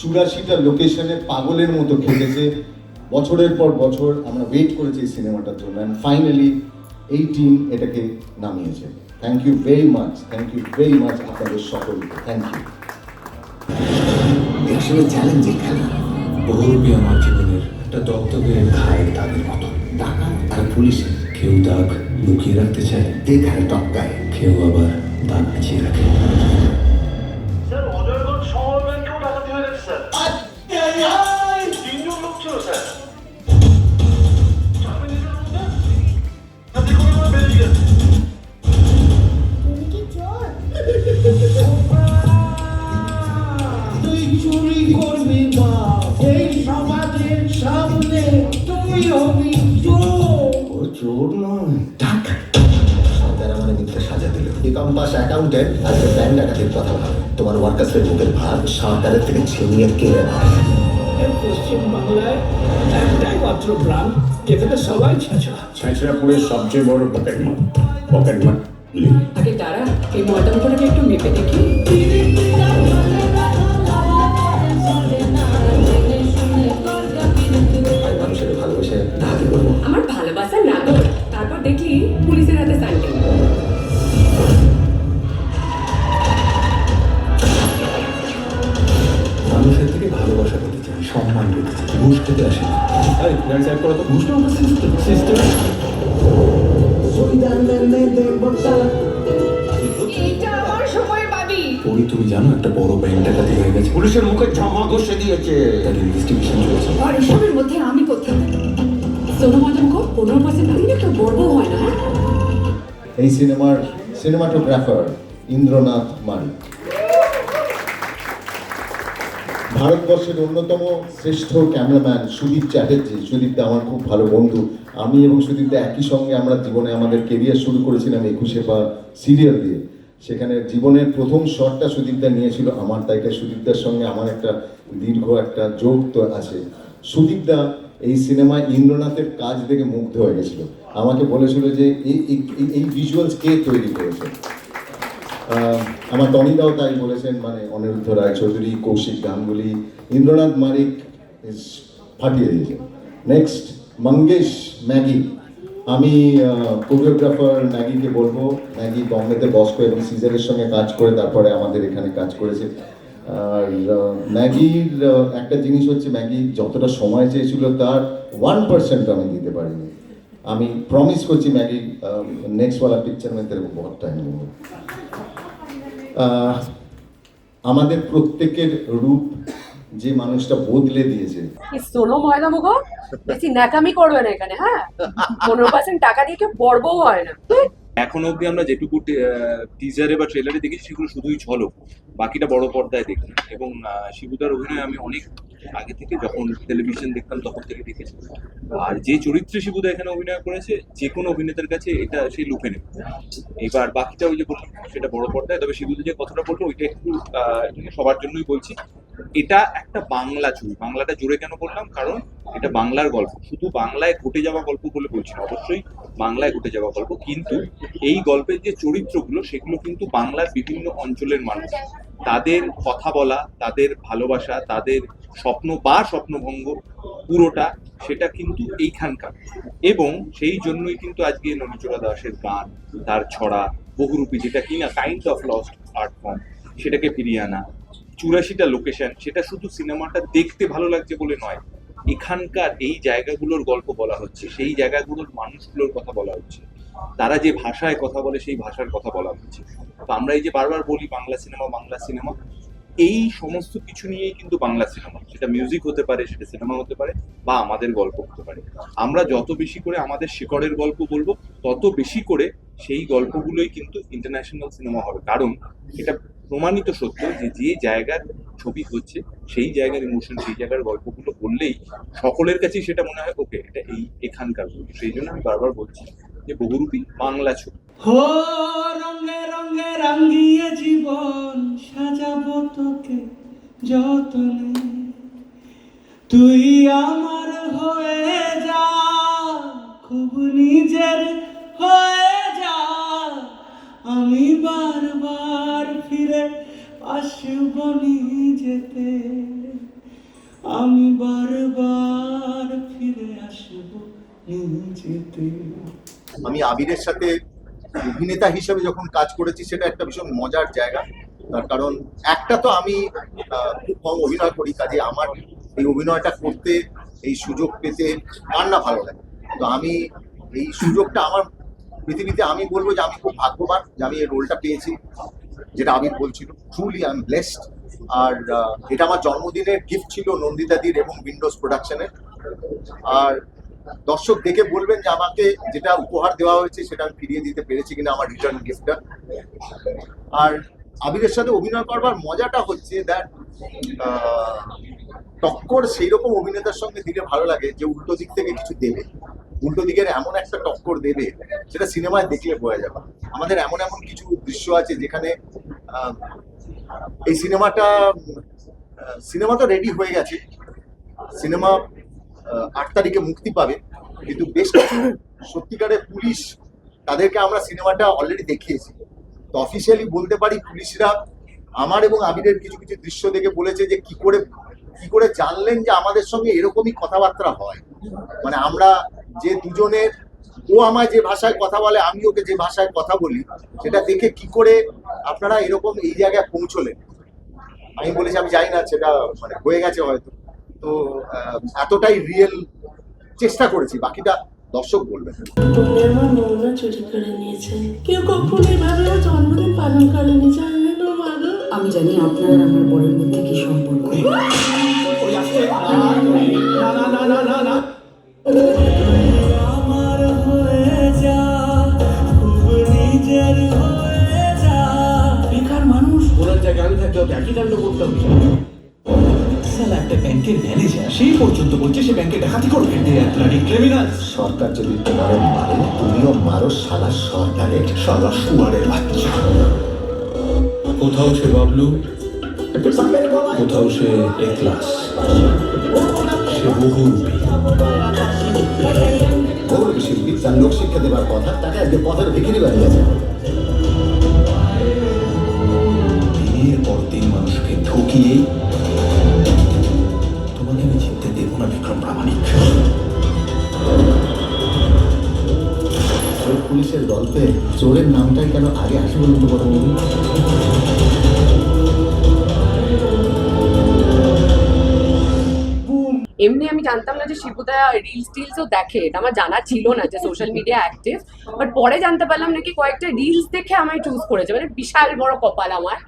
চুরাশিটা লোকেশনে পাগলের মতো খেটেছে। বছরের পর বছর আমরা ওয়েট করেছি এই সিনেমাটার জন্য অ্যান্ড ফাইনালি এই টিম এটাকে নামিয়েছে। Thank you very much thank you very much আপনাদের সকলকে। থ্যাংক ইউ আসলে চ্যালেঞ্জিং খেলা। বহুরূপী আমার জীবনের একটা দপ্তকে ঘায়ের দাগের মতো। টাকা আর পুলিশের কেউ দাগ লুকিয়ে রাখতে চায়? দেখায় টপকায় কেউ আবার দাগ পিছিয়ে রাখে। করবি বা? এই সমাজের সামনে তুই হবি ও চোর নয় টাকা সরকার আমার মিথ্যে সাজা দিল। কম্পাস অ্যাকাউন্টেন্ট আজকে ব্যাংক ডাকাতির কথা ভাবে। তোমার ওয়ার্কার্সের বুকের ভার সরকারের থেকে ছিনিয়ে কেড়ে নেয়। এই পশ্চিম বাংলায় একটাই মাত্র গ্রাম যেখানে সবাই ছেঁচড়া। ছেঁচড়াপুরের সবচেয়ে বড় পকেট মার পকেট মার আগে তারা এই একটু মেপে দেখি? পুলিশের হাতে স্যান্ডেল মানুষের থেকে ভালোবাসা পেতে চাই সম্মান পেতে চাই ঘুষ খেতে আসে আরে করো তো। ঘুষটা আমার সিস্টেম সিস্টেম পরি তুমি জানো একটা বড় ব্যাংক ডাকাতি হয়ে গেছে? পুলিশের মুখে জামা ঘষে দিয়েছে। তার ইনভেস্টিগেশন চলছে। আর এসবের মধ্যে আমি কোথায়? এই সিনেমার সিনেমাটোগ্রাফার ইন্দ্রনাথ মালিক। ভারতবর্ষের অন্যতম শ্রেষ্ঠ ক্যামেরাম্যান সুদীপ চ্যাটার্জি। সুদীপদা আমার খুব ভালো বন্ধু। আমি এবং সুদীপদা একই সঙ্গে আমরা জীবনে আমাদের কেরিয়ার শুরু করেছিলাম একুশে বা সিরিয়াল দিয়ে। সেখানে জীবনের প্রথম শটটা সুদীপদা নিয়েছিল আমার তাইটা সুদীপদার সঙ্গে আমার একটা দীর্ঘ একটা যোগ তো আছে। সুদীপদা এই সিনেমায় ইন্দ্রনাথের কাজ দেখে মুগ্ধ হয়ে গেছিল। আমাকে বলেছিল যে এই, এই- ভিজুয়ালস কে তৈরি করেছে? আমার টনিদাও তাই বলেছেন মানে অনিরুদ্ধ রায়চৌধুরী, কৌশিক গাঙ্গুলি, ইন্দ্রনাথ is ফাটিয়ে দিয়েছে। Next Mangesh, Maggie. আমি কোরিওগ্রাফার ম্যাগিকে বলব, ম্যাগি বম্বেতে বস্কো এবং সিজারের সঙ্গে কাজ করে তারপরে আমাদের এখানে কাজ করেছে। আর ম্যাগির একটা জিনিস হচ্ছে ম্যাগি যতটা সময় চেয়েছিল তার ওয়ান পার্সেন্ট আমি দিতে পারিনি। আমি প্রমিস করছি ম্যাগি নেক্সটওয়ালা মানে পিকচার মধ্যে এরকম বহুত টাইম আমাদের প্রত্যেকের রূপ যে মানুষটা বদলে দিয়েছে। সোনো ময়না মুখ? বেশি ন্যাকামি করবে না এখানে হ্যাঁ? পনেরো পার্সেন্ট টাকা দিয়ে কেউ বর্বও হয় না। এখন অবধি আমরা যেটুকু টিজারে বা ট্রেলারে দেখেছি, সেগুলো শুধুই ঝলক। বাকিটা বড় পর্দায় দেখি। এবং শিবুদার অভিনয় আমি অনেক আগে থেকে যখন টেলিভিশন দেখতাম, তখন থেকে দেখেছি। আর যে চরিত্রে শিবুদা এখানে অভিনয় করেছে, যে কোনো অভিনেতার কাছে এটা সেই লুপে নেবে। এবার বাকিটা ওই যে বললাম, সেটা বড় পর্দায়। তবে শিবুদা যে কথাটা বলল, ওইটা একটু সবার জন্যই বলছি। এটা একটা বাংলা ছবি। বাংলাটা জুড়ে কেন বললাম? কারণ এটা বাংলার গল্প। শুধু বাংলায় ঘটে যাওয়া গল্প বলে বলছি না, অবশ্যই বাংলায় ঘটে যাওয়া গল্প। কিন্তু এই গল্পের যে চরিত্রগুলো, সেগুলো কিন্তু বাংলার বিভিন্ন অঞ্চলের মানুষ। তাদের কথা বলা, তাদের ভালোবাসা, তাদের স্বপ্ন বা স্বপ্নভঙ্গ পুরোটা, সেটা কিন্তু এইখানকার। এবং সেই জন্যই কিন্তু আজকে নলিচোড়া দাসের গান, তার ছড়া, বহুরূপী, যেটা কিনা kind of lost art form সেটাকে ফিরিয়ে আনা চুরাশিটা লোকেশন সেটা শুধু সিনেমাটা দেখতে ভালো লাগছে বলে নয়, এখানকার এই জায়গাগুলোর গল্প বলা হচ্ছে, সেই জায়গাগুলোর মানুষগুলোর কথা বলা হচ্ছে, তারা যে ভাষায় কথা বলে সেই ভাষার কথা বলা হচ্ছে। তো আমরা এই যে বারবার বলি বাংলা সিনেমা বাংলা সিনেমা এই সমস্ত কিছু নিয়েই কিন্তু বাংলা সিনেমা সেটা মিউজিক হতে পারে, সেটা সিনেমা হতে পারে, বা আমাদের গল্প হতে পারে। আমরা যত বেশি করে আমাদের শিকড়ের গল্প বলব, তত বেশি করে সেই গল্পগুলোই কিন্তু ইন্টারন্যাশনাল সিনেমা হবে। কারণ এটা প্রমাণিত সত্য যে যে জায়গার ছবি হচ্ছে, সেই জায়গার ইমোশন সেই জায়গার গল্পগুলো বললেই সকলের কাছেই সেটা মনে হয়, ওকে, এটা এই এখানকার সেই জন্য আমি বারবার বলছি যে বহুরূপী বাংলা ছবি। হো, রঙে রঙে জীবন সাজাবো তোকে যতনে। তুই আমার হয়ে যা, খুব নিজের হয়ে যা। আমি বারবার ফিরে আসব যেতে আমি আবিরের সাথে অভিনেতা হিসেবে যখন কাজ করেছি, সেটা একটা ভীষণ মজার জায়গা। তার কারণ একটা তো আমি খুব কম অভিনয় করি, কাজে আমার এই অভিনয়টা করতে, এই সুযোগ পেতে কার না ভালো লাগে? তো আমি এই সুযোগটা আমার পৃথিবীতে আমি বলব যে আমি খুব ভাগ্যবান যে আমি এই রোলটা পেয়েছি, যেটা আমি বলছিল। ট্রুলি আই এম ব্লেসড আর এটা আমার জন্মদিনের গিফট ছিল নন্দিতাদির এবং উইন্ডোজ প্রোডাকশনের আর দর্শক দেখে বলবেন যে আমাকে যেটা উপহার দেওয়া হয়েছে সেটা আমি ফিরিয়ে দিতে পেরেছি কিনা আমার রিটার্ন গিফটটা আর আবিরের সাথে অভিনয় করবার মজাটা হচ্ছে দ্যাট টক্কর সেই রকম অভিনেতার সঙ্গে দিলে ভালো লাগে যে উল্টো দিক থেকে কিছু দেবে। উল্টো দিকের এমন একটা টক্কর দেবে সেটা সিনেমায় দেখলে বোঝা যাবে। আমাদের এমন এমন কিছু দৃশ্য আছে যেখানে এই সিনেমাটা সিনেমা তো রেডি হয়ে গেছে। সিনেমা আট তারিখে মুক্তি পাবে। কিন্তু বেশ কিছু সত্যিকারের পুলিশ তাদেরকে আমরা সিনেমাটা অলরেডি দেখিয়েছি। তো অফিসিয়ালি বলতে পারি পুলিশরা আমার এবং আবিরের কিছু কিছু দৃশ্য দেখে বলেছে যে কি করে কি করে জানলেন যে আমাদের সঙ্গে এরকমই কথাবার্তা হয়। মানে আমরা যে দুজনের, ও আমায় যে ভাষায় কথা বলে, আমি ওকে যে ভাষায় কথা বলি, সেটা দেখে কি করে আপনারা এরকম এই জায়গায় পৌঁছলেন। আমি বলেছি, আমি জানি না, সেটা মানে হয়ে গেছে হয়তো। তো এতটাই রিয়েল চেষ্টা করেছি বাকিটা দর্শক বলবেন। বোনের মা চুরি করে নিয়েছে। কেউ কখনো এভাবে জন্মদিন পালন করেনি জানেন আমি জানি আপনার আমার বরের মধ্যে কি সম্পর্ক। বেকার মানুষ। ওনার জায়গায় আমি থাকলে হয়তো একই কাণ্ড করতাম ব্যাংকের ম্যানেজার সেই পর্যন্ত বলছে সে ব্যাংকে ডাকাতি করবে। ব্লাডি ক্রিমিনাল সরকার যদি তোমার মারে তুমিও মারো শালা সরকারের শালা শুয়ারের বাচ্চা। কোথাও সে বাবলু? কোথাও সে একলাস। সে বহুরূপী শিল্পী তার লোক শিক্ষা দেবার কথা তাকে আজকে পথের ভিখিরি বানিয়েছে। দিনের পর দিন মানুষকে ঠকিয়ে গল্পে চোরের নামটাই কেন আগে আসে বলুন তো বড় এমনি আমি জানতাম না যে শিবুদা রিলস টিলসও দেখে, এটা আমার জানা ছিল না যে সোশ্যাল মিডিয়া অ্যাক্টিভ বাট পরে জানতে পারলাম নাকি কয়েকটা রিলস দেখে আমায় চুজ করেছে মানে বিশাল বড় কপাল আমার।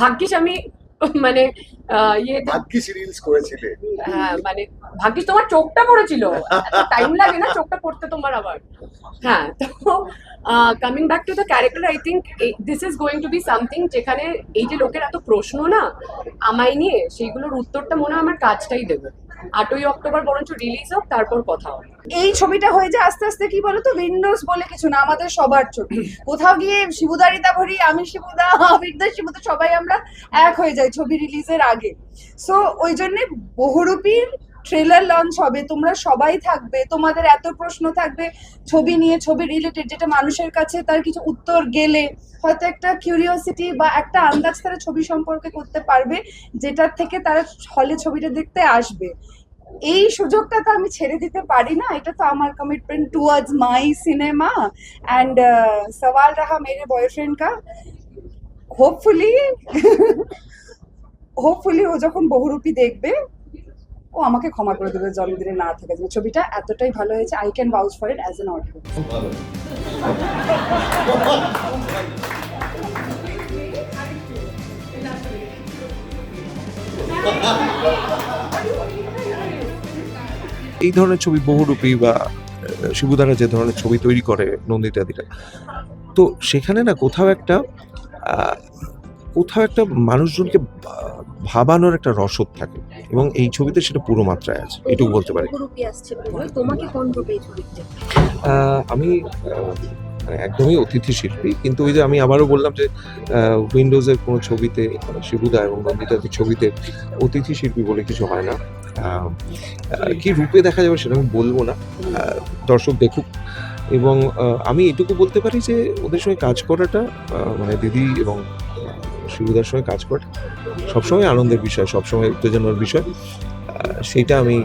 ভাগ্যিস আমি মানে আহ, ভাগ্যি ভাগ্যিস করেছিলে। হ্যাঁ মানে ভাগ্যিস তোমার চোখটা পড়েছিল। টাইম লাগে না চোখটা পড়তে তোমার আবার। হ্যাঁ তো coming back to the character I think this is going to be something যেখানে এই যে লোকের এত প্রশ্ন না আমায় নিয়ে সেইগুলোর উত্তরটা মনে হয় আমার কাজটাই দেবে। আটই অক্টোবর বরঞ্চ রিলিজ হোক, তারপর কথা এই ছবিটা হয়ে যায় আস্তে আস্তে কি বলতো উইন্ডোজ বলে কিছু না, আমাদের সবার ছবি। কোথাও গিয়ে শিবুদারিতা ভরি, আমি শিবুদা আবিরদা শিবুদা, সবাই আমরা এক হয়ে যাই ছবি রিলিজের আগে। সো ওই জন্য বহুরূপীর ট্রেলার লঞ্চ হবে, তোমরা সবাই থাকবে, তোমাদের এত প্রশ্ন থাকবে, ছবি নিয়ে, ছবি রিলেটেড যেটা মানুষের কাছে তার কিছু উত্তর গেলে হয়তো একটা কিউরিওসিটি বা একটা আন্দাজ তারা ছবি সম্পর্কে করতে পারবে, যেটার থেকে তারা হলে ছবিটা দেখতে আসবে। এই সুযোগটা তো আমি ছেড়ে দিতে পারি না। এটা তো আমার commitment towards my cinema and সওয়াল রাহা মেরে বয়ফ্রেন্ড কা। হোপফুলি হোপফুলি ও যখন বহুরূপী দেখবে, ও আমাকে ক্ষমা করে দেবে জন্মদিনে না থাকার জন্য ছবিটা এতটাই ভালো হয়েছে I can vouch for it as an audio Ha ha ha! এই ধরনের ছবি বহুরূপী বা শিবুদারা যে ধরনের ছবি তৈরি করে নন্দিতাদিরা তো সেখানে না কোথাও একটা কোথাও একটা মানুষজনকে ভাবানোর একটা রসদ থাকে এবং এই ছবিতে সেটা পুরো মাত্রায় আছে এটুকু বলতে পারি। আমি মানে একদমই অতিথি শিল্পী কিন্তু ওই যে আমি আবারও বললাম যে উইন্ডোজের কোনো ছবিতে আহ, শিবুদা এবং নন্দিতাদের ছবিতে অতিথি শিল্পী বলে কিছু হয় না। কি রূপে দেখা যাবে সেটা আমি বলব না। দর্শক দেখুক। এবং আমি এটুকু বলতে পারি যে ওদের সঙ্গে কাজ করাটা মানে দিদি এবং শিবুদার সঙ্গে কাজ করাটা সবসময় আনন্দের বিষয় সবসময় উত্তেজনার বিষয়। সেইটা আমি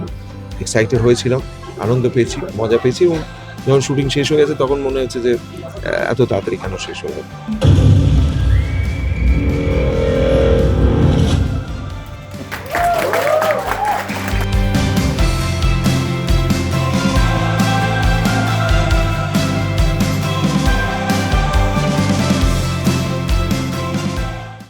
এক্সাইটেড হয়েছিলাম আনন্দ পেয়েছি মজা পেয়েছি এবং যখন শুটিং শেষ হয়ে গেছে, তখন মনে হচ্ছে যে এত তাড়াতাড়ি কেন শেষ হয়ে গেল